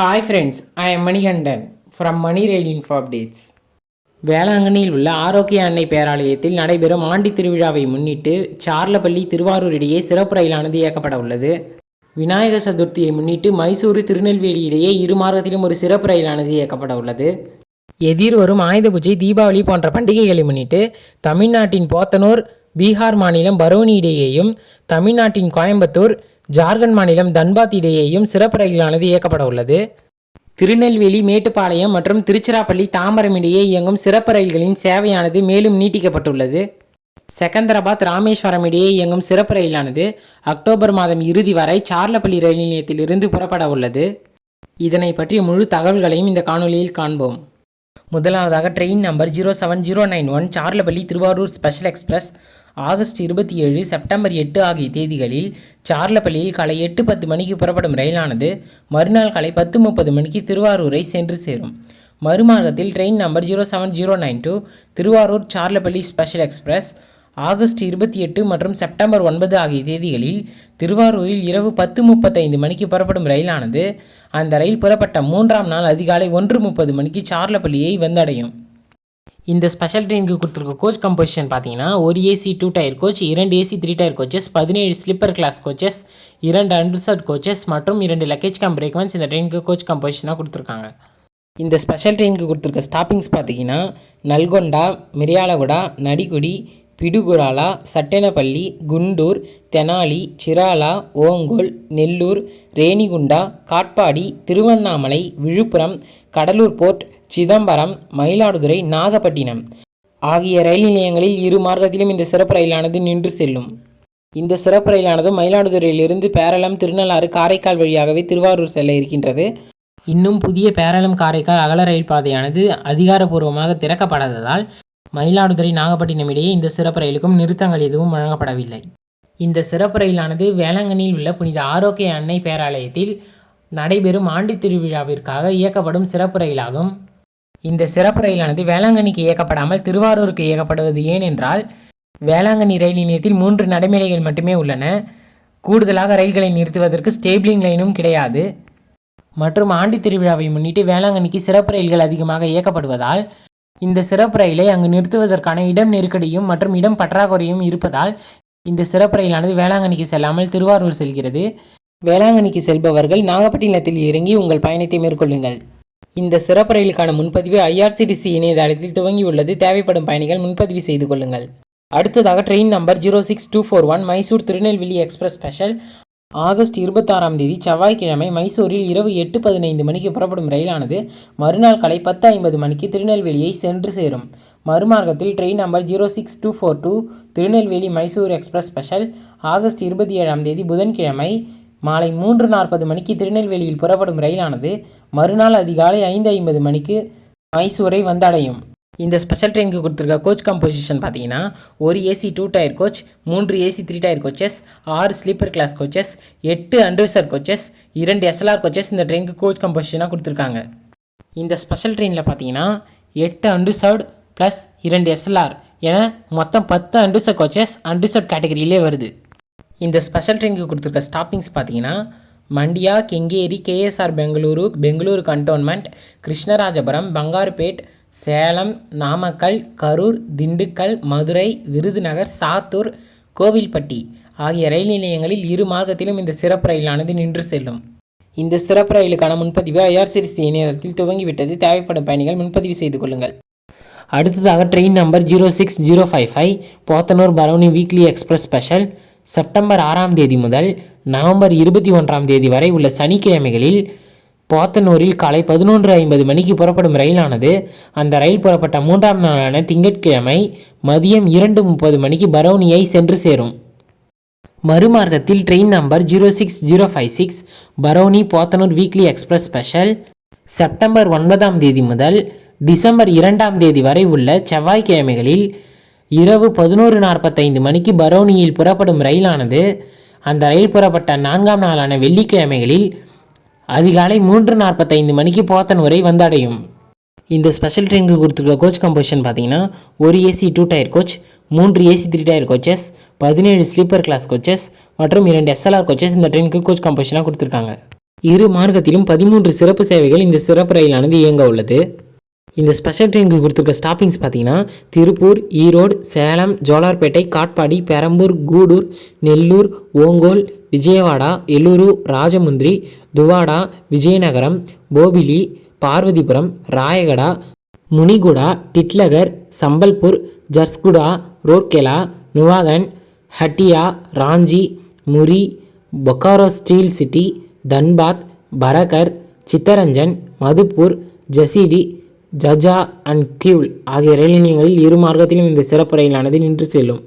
Hi friends I am Manikandan from Mani rail for updates வேளாங்கண்ணியில் உள்ள ஆரோக்கிய அன்னை பேராலயத்தில் நடைபெறும் ஆண்டி திருவிழாவை முன்னிட்டு சார்லப்பள்ளி திருவாரூர் இடையே சிறப்பு ரயிலானது இயக்கப்பட உள்ளது. விநாயகர் சதுர்த்தியை முன்னிட்டு மைசூரு திருநெல்வேலி இடையே இரு மார்க்கத்திலும் ஒரு சிறப்பு ரயிலானது இயக்கப்பட உள்ளது. எதிர்வரும் ஆயுத பூஜை தீபாவளி போன்ற பண்டிகைகளை முன்னிட்டு தமிழ்நாட்டின் போத்தனூர் பீகார் மாநிலம் பரோனி இடையேயும் தமிழ்நாட்டின் கோயம்புத்தூர் ஜார்க்கண்ட் மாநிலம் தன்பாத் இடையேயும் சிறப்பு ரயிலானது இயக்கப்பட உள்ளது. திருநெல்வேலி மேட்டுப்பாளையம் மற்றும் திருச்சிராப்பள்ளி தாம்பரம் இடையே இயங்கும் சிறப்பு ரயில்களின் சேவையானது மேலும் நீட்டிக்கப்பட்டுள்ளது. செகந்தராபாத் ராமேஸ்வரம் இடையே இயங்கும் சிறப்பு ரயிலானது அக்டோபர் மாதம் இறுதி வரை சார்லப்பள்ளி ரயில் நிலையத்திலிருந்து புறப்பட உள்ளது. இதனை பற்றிய முழு தகவல்களையும் இந்த காணொலியில் காண்போம். முதலாவதாக train number zero seven zero nine one Charlapalli Thiruvarur special express August இருபத்தி ஏழு செப்டம்பர் எட்டு ஆகிய தேதிகளில் சார்லப்பள்ளியில் காலை எட்டு பத்து மணிக்கு புறப்படும் ரயிலானது மறுநாள் காலை பத்து முப்பது மணிக்கு திருவாரூரை சென்று சேரும். மறுமார்க்கத்தில் train number zero seven zero nine two Thiruvarur Charlapalli special express August இருபத்தி எட்டு மற்றும் செப்டம்பர் ஒன்பது ஆகிய தேதிகளில் திருவாரூரில் இரவு பத்து முப்பத்தைந்து மணிக்கு புறப்படும் ரயிலானது அந்த ரயில் புறப்பட்ட மூன்றாம் நாள் அதிகாலை ஒன்று முப்பது மணிக்கு சார்லப்பள்ளியை வந்தடையும். இந்த ஸ்பெஷல் ட்ரெயினுக்கு கொடுத்துருக்க கோச் கம்போசிஷன் பார்த்தீங்கன்னா ஒரு ஏசி டூ டயர் கோச் இரண்டு ஏசி த்ரீ டயர் கோச்சஸ் பதினேழு ஸ்லிப்பர் கிளாஸ் கோச்சஸ் இரண்டு அண்டர்சர்ட் கோச்சஸ் மற்றும் இரண்டு லக்கேஜ் கம் பிரேக்மெண்ட்ஸ் இந்த ட்ரெயினுக்கு கோச் கம்போசிஷனாக கொடுத்துருக்காங்க. இந்த ஸ்பெஷல் ட்ரெயினுக்கு கொடுத்துருக்க ஸ்டாப்பிங்ஸ் பார்த்தீங்கன்னா நல்கொண்டா மிரியாலகுடா நடிகுடி பிடுகுராலா சட்டெனப்பள்ளி குண்டூர் தெனாலி சிராலா ஓங்கோல் நெல்லூர் ரேணிகுண்டா காட்பாடி திருவண்ணாமலை விழுப்புரம் கடலூர் போர்ட் சிதம்பரம் மயிலாடுதுறை நாகப்பட்டினம் ஆகிய ரயில் நிலையங்களில் இரு மார்க்கத்திலும் இந்த சிறப்பு ரயிலானது நின்று செல்லும். இந்த சிறப்பு ரயிலானது மயிலாடுதுறையிலிருந்து பேரளம் திருநள்ளாறு காரைக்கால் வழியாகவே திருவாரூர் செல்ல இருக்கின்றது. இன்னும் புதிய பேரளம் காரைக்கால் அகல ரயில் பாதையானது அதிகாரப்பூர்வமாக திறக்கப்படாததால் மயிலாடுதுறை நாகப்பட்டினம் இடையே இந்த சிறப்பு ரயிலுக்கும் நிறுத்தங்கள் எதுவும் வழங்கப்படவில்லை. இந்த சிறப்பு ரயிலானது வேளாங்கண்ணியில் உள்ள புனித ஆரோக்கிய அன்னை பேராலயத்தில் நடைபெறும் ஆண்டு திருவிழாவிற்காக இயக்கப்படும் சிறப்பு ரயிலாகும். இந்த சிறப்பு ரயிலானது வேளாங்கண்ணிக்கு இயக்கப்படாமல் திருவாரூருக்கு இயக்கப்படுவது ஏனென்றால் வேளாங்கண்ணி ரயில் நிலையத்தில் மூன்று நடைமேடைகள் மட்டுமே உள்ளன. கூடுதலாக ரயில்களை நிறுத்துவதற்கு ஸ்டேபிளிங் லைனும் கிடையாது. மற்றும் ஆண்டி திருவிழாவை முன்னிட்டு வேளாங்கண்ணிக்கு சிறப்பு ரயில்கள் அதிகமாக இயக்கப்படுவதால் இந்த சிறப்பு ரயிலை அங்கு நிறுத்துவதற்கான இடம் நெருக்கடியும் மற்றும் இடம் பற்றாக்குறையும் இருப்பதால் இந்த சிறப்பு ரயிலானது வேளாங்கண்ணிக்கு செல்லாமல் திருவாரூர் செல்கிறது. வேளாங்கண்ணிக்கு செல்பவர்கள் நாகப்பட்டினத்தில் இறங்கி உங்கள் பயணத்தை மேற்கொள்ளுங்கள். இந்த சிறப்பு ரயிலுக்கான முன்பதிவு ஐஆர்சிடிசி இணையதளத்தில் துவங்கியுள்ளது. தேவைப்படும் பயணிகள் முன்பதிவு செய்து கொள்ளுங்கள். அடுத்ததாக train number zero six two four one Mysore Tirunelveli express special. August இருபத்தாறாம் தேதி செவ்வாய்க்கிழமை மைசூரில் இரவு எட்டு பதினைந்து மணிக்கு புறப்படும் ரயிலானது மறுநாள் காலை பத்து ஐம்பது மணிக்கு திருநெல்வேலியை சென்று சேரும். மறுமார்க்கத்தில் train number zero six two four two Tirunelveli Mysore express special. August இருபத்தி ஏழாம் தேதி புதன்கிழமை மாலை மூன்று நாற்பது மணிக்கு திருநெல்வேலியில் புறப்படும் ரயிலானது மறுநாள் அதிகாலை ஐந்து ஐம்பது மணிக்கு மைசூரை வந்தடையும். இந்த ஸ்பெஷல் ட்ரெயினுக்கு கொடுத்துருக்க கோச் கம்போசிஷன் பார்த்தீங்கன்னா ஒரு ஏசி டூ டயர் கோச் மூன்று ஏசி த்ரீ டயர் கோச்சஸ் ஆறு ஸ்லீப்பர் கிளாஸ் கோச்சஸ் எட்டு அண்டர்சர் கோச்சஸ் இரண்டு எஸ்எல்ஆர் கோச்சஸ் இந்த ட்ரெயினுக்கு கோச் கம்போசிஷனாக கொடுத்துருக்காங்க. இந்த ஸ்பெஷல் ட்ரெயினில் பார்த்தீங்கன்னா எட்டு அண்டர்சர்டு ப்ளஸ் இரண்டு எஸ்எல்ஆர் என மொத்தம் பத்து அண்டர்சர் கோச்சஸ் அண்டர்சர்ட் கேட்டகரியிலே வருது. இந்த ஸ்பெஷல் ட்ரெயினுக்கு கொடுத்துருக்க ஸ்டாப்பிங்ஸ் பார்த்தீங்கன்னா மண்டியா கெங்கேரி கேஎஸ்ஆர் பெங்களூரு பெங்களூரு கண்டோன்மெண்ட் கிருஷ்ணராஜபுரம் பங்காருப்பேட் சேலம் நாமக்கல் கரூர் திண்டுக்கல் மதுரை விருதுநகர் சாத்தூர் கோவில்பட்டி ஆகிய ரயில் நிலையங்களில் இரு மார்க்கத்திலும் இந்த சிறப்பு ரயிலானது நின்று செல்லும். இந்த சிறப்பு ரயிலுக்கான முன்பதிவு ஐஆர்சிடிசி இணையதளத்தில் துவங்கிவிட்டது. தேவைப்படும் பயணிகள் முன்பதிவு செய்து கொள்ளுங்கள். அடுத்ததாக train number zero six zero five five Podanur Barauni weekly express special September ஆறாம் தேதி முதல் நவம்பர் இருபத்தி ஒன்றாம் தேதி வரை உள்ள சனிக்கிழமைகளில் போத்தனூரில் காலை பதினொன்று ஐம்பது மணிக்கு புறப்படும் ரயிலானது அந்த ரயில் புறப்பட்ட மூன்றாம் நாளான திங்கட்கிழமை மதியம் இரண்டு முப்பது மணிக்கு பரௌனியை சென்று சேரும். மறுமார்க்கத்தில் train number zero six zero five six Barauni Podanur weekly express special September ஒன்பதாம் தேதி முதல் டிசம்பர் இரண்டாம் தேதி வரை உள்ள செவ்வாய்க்கிழமைகளில் இரவு பதினோரு நாற்பத்தைந்து மணிக்கு பரௌனியில் புறப்படும் ரயிலானது அந்த ரயில் புறப்பட்ட நான்காம் நாளான வெள்ளிக்கிழமைகளில் அதிகாலை மூன்று நாற்பத்தைந்து மணிக்கு போத்தன் உரை வந்தடையும். இந்த ஸ்பெஷல் ட்ரெயினுக்கு கொடுத்துருக்க கோச் கம்போசிஷன் பார்த்தீங்கன்னா ஒரு ஏசி டூ டயர் கோச் மூன்று ஏசி த்ரீ டயர் கோச்சஸ் பதினேழு ஸ்லீப்பர் கிளாஸ் கோச்சஸ் மற்றும் இரண்டு எஸ்எல்ஆர் கோச்சஸ் இந்த ட்ரெயினுக்கு கோச் கம்போசிஷனாக கொடுத்துருக்காங்க. இரு மார்க்கத்திலும் பதிமூன்று சிறப்பு சேவைகள் இந்த சிறப்பு ரயிலானது இயங்க உள்ளது. இந்த ஸ்பெஷல் ட்ரெயினுக்கு கொடுத்துருக்க ஸ்டாப்பிங்ஸ் பார்த்தீங்கன்னா Tiruppur Erode Salem Jolarpettai Katpadi Perambur Gudur Nellore Ongole Vijayawada Eluru Rajahmundry Duvvada Vizianagaram Bobbili Parvathipuram Rayagada Muniguda Titlagarh Sambalpur Jharsuguda Rourkela Nuagaon Hatia Ranchi Muri Bokaro Steel City Dhanbad Barakar Chittaranjan Madhupur Jasidih Jhajha and Kiul ஆகிய ரயில் நிலையங்களில் இரு மார்க்கத்திலும் இந்த சிறப்பு ரயிலானது நின்று செல்லும்.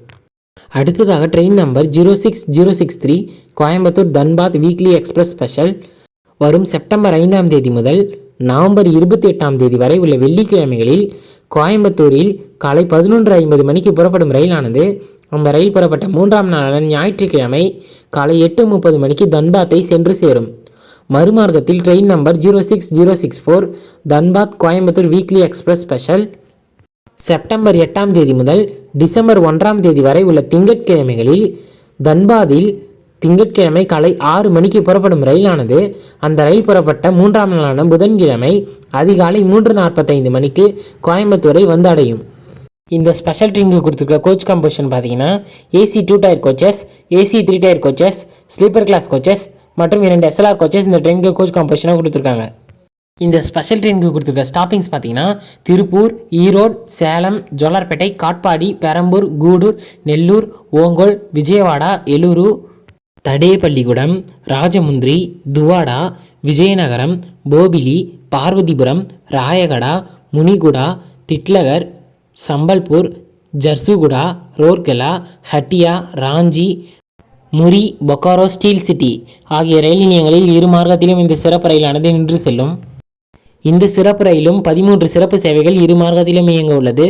அடுத்ததாக train number zero six zero six three Coimbatore Dhanbad weekly express special. வரும் செப்டம்பர் ஐந்தாம் தேதி முதல் நவம்பர் இருபத்தி எட்டாம் தேதி வரை உள்ள வெள்ளிக்கிழமைகளில் கோயம்புத்தூரில் காலை பதினொன்று ஐம்பது மணிக்கு புறப்படும் ரயிலானது அந்த ரயில் புறப்பட்ட மூன்றாம் நாளான ஞாயிற்றுக்கிழமை காலை எட்டு முப்பது மணிக்கு தன்பாத்தை சென்று சேரும். மறுமார்க்கத்தில் train number zero six zero six four Dhanbad Coimbatore weekly express special September எட்டாம் தேதி முதல் டிசம்பர் ஒன்றாம் தேதி வரை உள்ள திங்கட்கிழமைகளில் தன்பாதில் திங்கட்கிழமை காலை ஆறு மணிக்கு புறப்படும் ரயிலானது அந்த ரயில் புறப்பட்ட மூன்றாம் நாளான புதன்கிழமை அதிகாலை மூன்று நாற்பத்தைந்து மணிக்கு கோயம்புத்தூரை வந்தடையும் இந்த ஸ்பெஷல் ட்ரெயினுக்கு கொடுத்துருக்க கோச் கம்போசிஷன் பார்த்தீங்கன்னா AC two tier coaches AC three tier coaches sleeper class coaches மற்றும் இரண்டு எஸ்எல்ஆர் கோச்சஸ் இந்த ட்ரெயினுக்கு கோச் கம்போசிஷனாக கொடுத்துருக்காங்க. இந்த ஸ்பெஷல் ட்ரெயினுக்கு கொடுத்துருக்க ஸ்டாப்பிங்ஸ் பார்த்தீங்கன்னா திருப்பூர் ஈரோடு சேலம் ஜோலார்பேட்டை காட்பாடி பெரம்பூர் கூடூர் நெல்லூர் ஓங்கோல் விஜயவாடா எலூரு தடேபள்ளிகுடம் ராஜமுந்திரி துவாடா விஜயநகரம் போபிலி பார்வதிபுரம் ராயகடா முனிகுடா திட்லகர் சம்பல்பூர் ஜர்சுகுடா ரோர்கெலா ஹட்டியா ராஞ்சி முரி பொக்காரோ ஸ்டீல் சிட்டி ஆகிய ரயில் நிலையங்களில் இரு மார்க்கத்திலும் இந்த சிறப்பு ரயிலானது நின்று செல்லும். இந்த சிறப்பு ரயிலும் பதிமூன்று சிறப்பு சேவைகள் இரு மார்க்கத்திலும் இயங்க உள்ளது.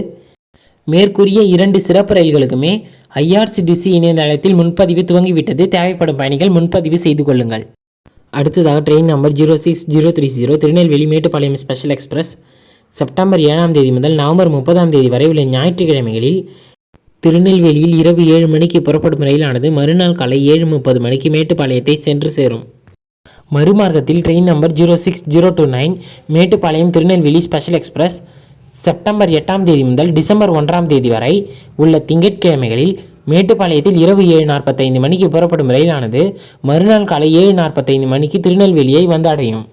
மேற்கூறிய இரண்டு சிறப்பு ரயில்களுக்குமே ஐஆர்சிடிசி இணையதளத்தில் முன்பதிவு துவங்கிவிட்டது. தேவைப்படும் பயணிகள் முன்பதிவு செய்து கொள்ளுங்கள். அடுத்ததாக train number zero six zero three zero Tirunelveli Mettupalayam special express. September ஏழாம் தேதி முதல் நவம்பர் முப்பதாம் தேதி வரை உள்ள ஞாயிற்றுக்கிழமைகளில் திருநெல்வேலியில் இரவு ஏழு மணிக்கு புறப்படும் ரயிலானது மறுநாள் காலை ஏழு முப்பது மணிக்கு மேட்டுப்பாளையத்தை சென்று சேரும். மறுமார்க்கத்தில் train number zero six zero two nine Mettupalayam Tirunelveli special express. September எட்டாம் தேதி முதல் டிசம்பர் ஒன்றாம் தேதி வரை உள்ள திங்கட்கிழமைகளில் மேட்டுப்பாளையத்தில் இரவு ஏழு நாற்பத்தைந்து மணிக்கு புறப்படும் ரயிலானது மறுநாள் காலை ஏழு நாற்பத்தைந்து மணிக்கு திருநெல்வேலியை வந்தடையும்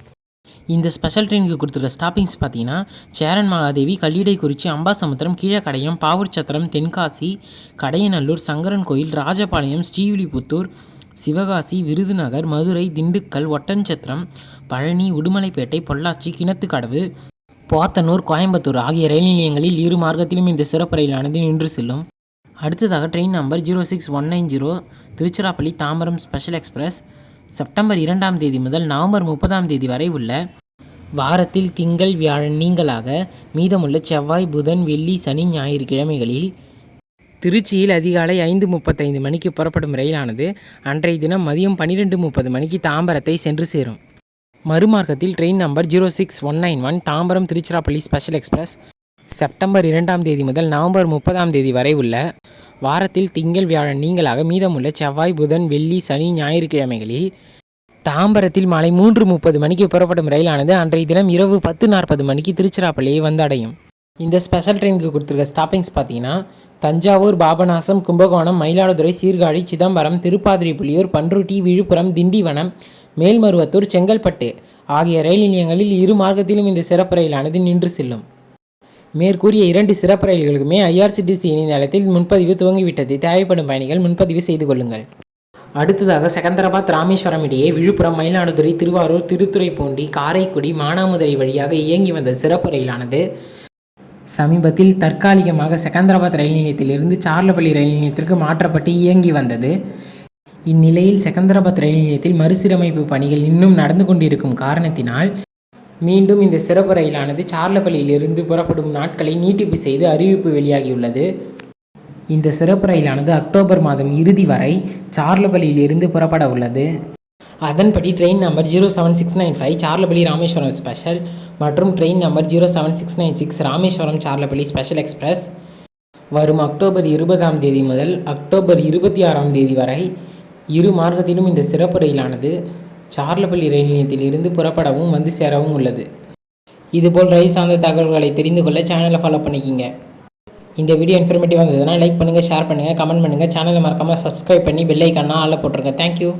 இந்த ஸ்பெஷல் ட்ரெயினுக்கு கொடுத்துருக்க ஸ்டாப்பிங்ஸ் பார்த்தீங்கன்னா சேரன் மகாதேவி கல்லிடைக்குறிச்சி அம்பாசமுத்திரம் கீழக்கடையம் பாவூர்சத்திரம் தென்காசி கடையநல்லூர் சங்கரன் கோயில் ராஜபாளையம் ஸ்ரீவில்லிபுத்தூர் சிவகாசி விருதுநகர் மதுரை திண்டுக்கல் ஒட்டன்சத்திரம் பழனி உடுமலைப்பேட்டை பொள்ளாச்சி கிணத்துக்கடவு போத்தனூர் கோயம்புத்தூர் ஆகிய ரயில் நிலையங்களில் இரு மார்க்கத்திலும் இந்த சிறப்பு ரயிலானது நின்று செல்லும். அடுத்ததாக train number zero six one nine zero Tiruchirappalli Tambaram special express September இரண்டாம் தேதி முதல் நவம்பர் முப்பதாம் தேதி வரை உள்ள வாரத்தில் திங்கள் வியாழன் நீங்களாக மீதமுள்ள செவ்வாய் புதன் வெள்ளி சனி ஞாயிறு கிழமைகளில் திருச்சியில் அதிகாலை ஐந்து முப்பத்தைந்து மணிக்கு புறப்படும் ரயிலானது அன்றைய தினம் மதியம் பன்னிரெண்டு முப்பது மணிக்கு தாம்பரத்தை சென்று சேரும். மறுமார்க்கத்தில் train number zero six one nine one Tambaram Tiruchirappalli special express. September இரண்டாம் தேதி முதல் நவம்பர் முப்பதாம் தேதி வரை உள்ள வாரத்தில் திங்கள் வியாழன் நீங்களாக மீதமுள்ள செவ்வாய் புதன் வெள்ளி சனி ஞாயிறு கிழமைகளில் தாம்பரத்தில் மாலை மூன்று முப்பது மணிக்கு புறப்படும் ரயிலானது அன்றைய தினம் இரவு பத்து நாற்பது மணிக்கு திருச்சிராப்பள்ளியை வந்தடையும். இந்த ஸ்பெஷல் ட்ரெயினுக்கு கொடுத்துருக்க ஸ்டாப்பிங்ஸ் பார்த்தீங்கன்னா தஞ்சாவூர் பாபநாசம் கும்பகோணம் மயிலாடுதுறை சீர்காழி சிதம்பரம் திருப்பாதிரிப்புலியூர் பன்ருட்டி விழுப்புரம் திண்டிவனம் மேல்மருவத்தூர் செங்கல்பட்டு ஆகிய ரயில் நிலையங்களில் இரு மார்க்கத்திலும் இந்த சிறப்பு ரயிலானது நின்று செல்லும். மேற்கூறிய இரண்டு சிறப்பு ரயில்களுக்குமே ஐஆர்சிடிசி இணையதளத்தில் முன்பதிவு துவங்கிவிட்டது. தேவைப்படும் பயணிகள் முன்பதிவு செய்து கொள்ளுங்கள். அடுத்ததாக செகந்தராபாத் ராமேஸ்வரம் இடையே விழுப்புரம் மயிலாடுதுறை திருவாரூர் திருத்துறைப்பூண்டி காரைக்குடி மானாமதுரை வழியாக இயங்கி வந்த சிறப்பு ரயிலானது. சமீபத்தில் தற்காலிகமாக செகந்தராபாத் ரயில் நிலையத்திலிருந்து சார்லப்பள்ளி ரயில் நிலையத்திற்கு மாற்றப்பட்டு இயங்கி வந்தது. இந்நிலையில் செகந்தராபாத் ரயில் நிலையத்தில் மறுசீரமைப்பு பணிகள் இன்னும் நடந்து கொண்டிருக்கும் காரணத்தினால் மீண்டும் இந்த சிறப்பு ரயிலானது சார்லப்பள்ளியிலிருந்து புறப்படும் நாட்களை நீட்டிப்பு செய்து அறிவிப்பு வெளியாகியுள்ளது. இந்த சிறப்பு ரயிலானது அக்டோபர் மாதம் இறுதி வரை சார்லபலியிலிருந்து புறப்பட உள்ளது. அதன்படி train number zero seven six nine five Charlapalli Rameswaram special மற்றும் train number zero seven six nine six Rameswaram Charlapalli special express வரும் அக்டோபர் இருபதாம் தேதி முதல் அக்டோபர் இருபத்தி ஆறாம் தேதி வரை இரு மார்க்கத்திலும் இந்த சிறப்பு ரயிலானது சார்லபள்ளி ரயில் நிலையத்திலிருந்து புறப்படவும் வந்து சேரவும் உள்ளது. இதுபோல் ரயில் சார்ந்த தகவல்களை தெரிந்து கொள்ள சேனலை ஃபாலோ பண்ணிக்கிங்க. இந்த வீடியோ இன்ஃபர்மேட்டிவாக இருந்ததுன்னா லைக் பண்ணுங்கள் ஷேர் பண்ணுங்கள் கமெண்ட் பண்ணுங்கள் சேனலை மறக்காமல் சப்ஸ்கிரைப் பண்ணி பெல் ஐக்கானா ஆளில் போட்டுருங்க. தேங்க்யூ